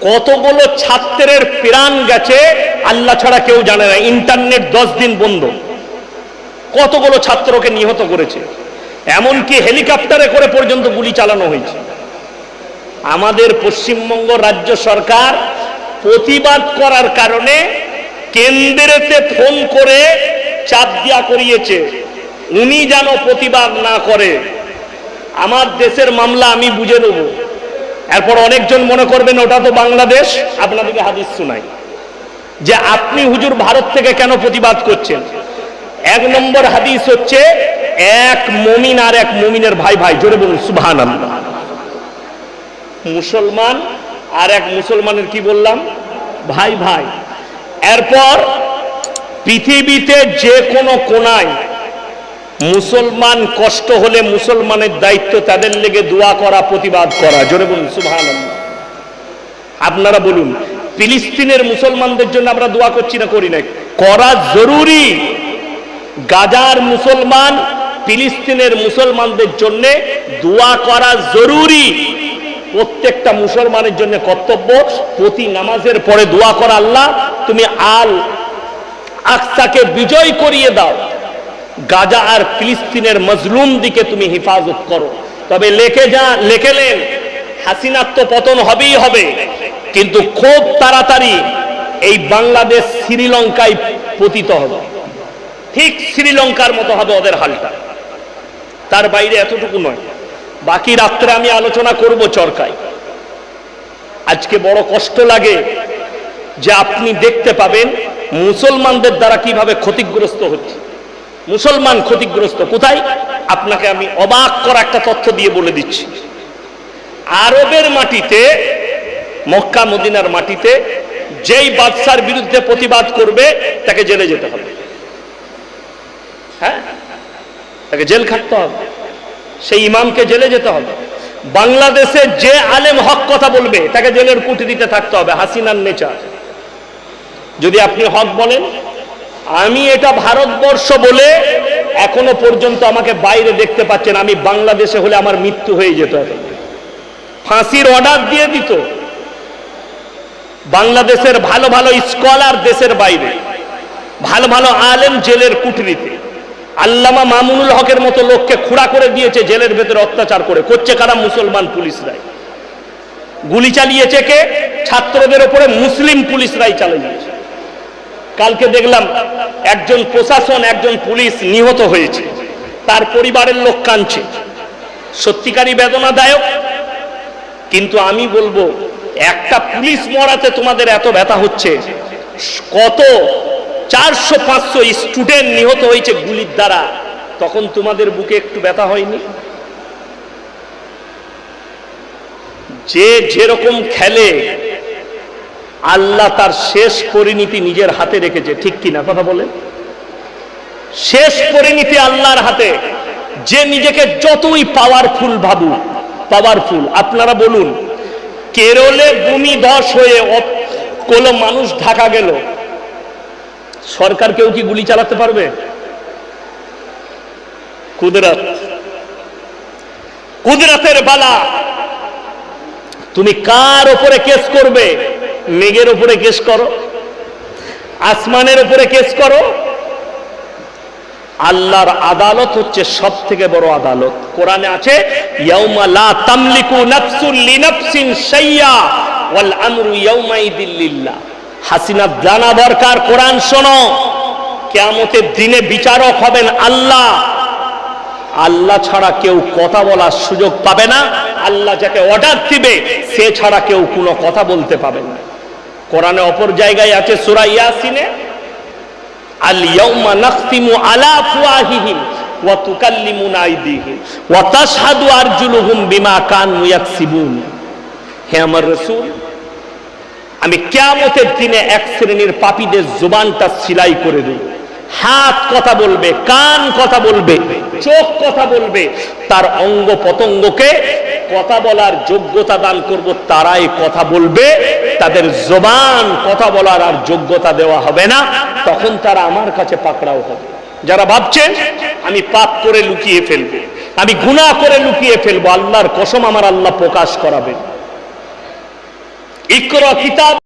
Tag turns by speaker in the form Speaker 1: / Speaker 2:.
Speaker 1: কতগুলো ছাত্রের প্রাণ গেছে, আল্লাহ ছাড়া কেউ জানে না। ইন্টারনেট দশ দিন বন্ধ। কতগুলো ছাত্রকে নিহত করেছে? এমনকি হেলিকপ্টারে করে পর্যন্ত গুলি চালানো হয়েছে। আমাদের পশ্চিমবঙ্গ রাজ্য সরকার প্রতিবাদ করার কারণে কেন্দ্রেতে ফোন করে চাপ দিয়া করিয়েছে। উনি যেন প্রতিবাদ না করে। আমার দেশের মামলা আমি বুঝে নেব। এরপর অনেকজন মনে করবেন ওটা তো বাংলাদেশ। আপনাদেরকে হাদিস শুনাই। যে আপনি হুজুর ভারত থেকে কেন প্রতিবাদ করছেন? এক নম্বর হাদিস হচ্ছে, এক মমিন আর এক মমিনের ভাই ভাই। জোরে বলুন সুবহান মুসলমান আর এক মুসলমানের কি বললাম? ভাই ভাই। এরপর পৃথিবীতে যে কোনো কোনায় মুসলমান কষ্ট হলে মুসলমানের দায়িত্ব তাদের লেগে দোয়া করা, প্রতিবাদ করা। জোরে বলুন সুবহান আপনারা বলুন, ফিলিস্তিনের মুসলমানদের জন্য আমরা দোয়া করছি না করি না করা জরুরি। গাজার মুসলমান, ফিলিস্তিনের মুসলমানদের জন্য দোয়া করা জরুরি। প্রত্যেকটা মুসলমানের জন্য কর্তব্য, প্রতি নামাজের পরে দোয়া করা আল্লাহ। তুমি আল আকসাকে বিজয় করিয়ে দাও। গাজা আর ফিলিস্তিনের মজলুম দিকে তুমি হেফাজত করো। তবে লেখে যা লেখেলেন হাসিনার তো পতন হবেই হবে। কিন্তু খুব তাড়াতাড়ি এই বাংলাদেশ শ্রীলঙ্কায় পতিত হবে। ঠিক শ্রীলঙ্কার মতো হবে ওদের হালটা। তার বাইরে এতটুকু নয়। বাকি রাত্রে আমি আলোচনা করব চরকায়। আজকে বড় কষ্ট লাগে যে আপনি দেখতে পাবেন মুসলমানদের দ্বারা কীভাবে ক্ষতিগ্রস্ত হচ্ছে। মুসলমান ক্ষতিগ্রস্ত কোথায়? আপনাকে আমি অবাক করা একটা তথ্য দিয়ে বলে দিচ্ছি। আরবের মাটিতে, মক্কা, মদিনার মাটিতে যেই বাদশার বিরুদ্ধে প্রতিবাদ করবে, তাকে জেলে যেতে হবে। হ্যাঁ? তাকে জেল খাটতে হবে। সেই ইমামকে জেলে যেতে হবে। বাংলাদেশে যে আলেম হক কথা বলবে, তাকে জেলের কুটিতে থাকতে হবে। হাসিনার নেচার। যদি আপনি হক বলেন আমি এটা ভারতবর্ষ বলে এখনও পর্যন্ত আমাকে বাইরে দেখতে পাচ্ছেন। আমি বাংলাদেশে হলে আমার মৃত্যু হয়ে যেত। ফাঁসির অর্ডার দিয়ে দিত। বাংলাদেশের ভালো ভালো স্কলার দেশের বাইরে। ভালো ভালো আলেম জেলের কুটরিতে আল্লামা মামুনুল হকের মতো লোককে খুঁড়া করে দিয়েছে জেলের ভেতরে অত্যাচার করে। করছে কারা মুসলমান পুলিশরাই? গুলি চালিয়েছে কে? ছাত্রদের ওপরে মুসলিম পুলিশরাই চালিয়েছে কালকে দেখলাম একজন প্রশাসন, একজন পুলিশ নিহত হয়েছে। তার পরিবারের লোক কাঁদছে। সত্যিকারই বেদনাদায়ক, কিন্তু আমি বলব, একটা পুলিশ মরাতে তোমাদের এত ব্যথা হচ্ছে। কত চারশো, পাঁচশো স্টুডেন্ট নিহত হয়েছে গুলির দ্বারা, তখন তোমাদের বুকে একটু ব্যথা হয়নি? যে যেরকম খেলে আল্লাহ তার শেষ পরিণতি নিজের হাতে রেখেছে, ঠিক কিনা কথা বলে শেষ পরিণতি আল্লাহর হাতে। যে নিজেকে যতই পাওয়ারফুল ভাবু পাওয়ারফুল আপনারা বলুন, কেরলে ভূমি ধস হয়ে কোনো মানুষ ঢাকা গেল, সরকার কেউ কি গুলি চালাতে পারবে? কুদরত। কুদরতের বালা। তুমি কার ওপরে কেস করবে? মেঘের উপরে কেস করো, আসমানের উপরে কেস করো। আল্লাহর আদালত হচ্ছে সব থেকে বড় আদালত। কোরআনে আছে হাসিনা, জানা দরকার, কোরআন শোনো। কিয়ামতের দিনে বিচারক হবেন আল্লাহ। আল্লাহ ছাড়া কেউ কথা বলার সুযোগ পাবে না। আল্লাহ যাকে অর্ডার দিবে, সে ছাড়া কেউ কোনো কথা বলতে পাবে না। কোরআনে অপর জায়গায় আছে সূরা ইয়াসিনে আল ইয়াউমা নাখতিমু আলা আফওয়াহিহিম ওয়া তুকাল্লিমুনা আইদিহিম ওয়া তাশহাদু আরজুলুহুম বিমা কানু ইয়াকসিবুন। হে আমার রাসূল, আমি কিয়ামতের দিনে এক শ্রেণির পাপীদের জুবানটা সিলাই করে দেব। হাত কথা বলবে, কান কথা বলবে, চোখ কথা বলবে, তার অঙ্গ পতঙ্গকে কথা বলার যোগ্যতা দান করব, তারাই কথা বলবে। তাদের জবান কথা বলার আর যোগ্যতা দেওয়া হবে না। তখন তারা আমার কাছে পাকড়াও হবে। যারা ভাবছে আমি পাপ করে লুকিয়ে ফেলব, আমি গুণা করে লুকিয়ে ফেলব, আল্লাহর কসম আমার আল্লাহ প্রকাশ করাবেন। ইকরা কিতাব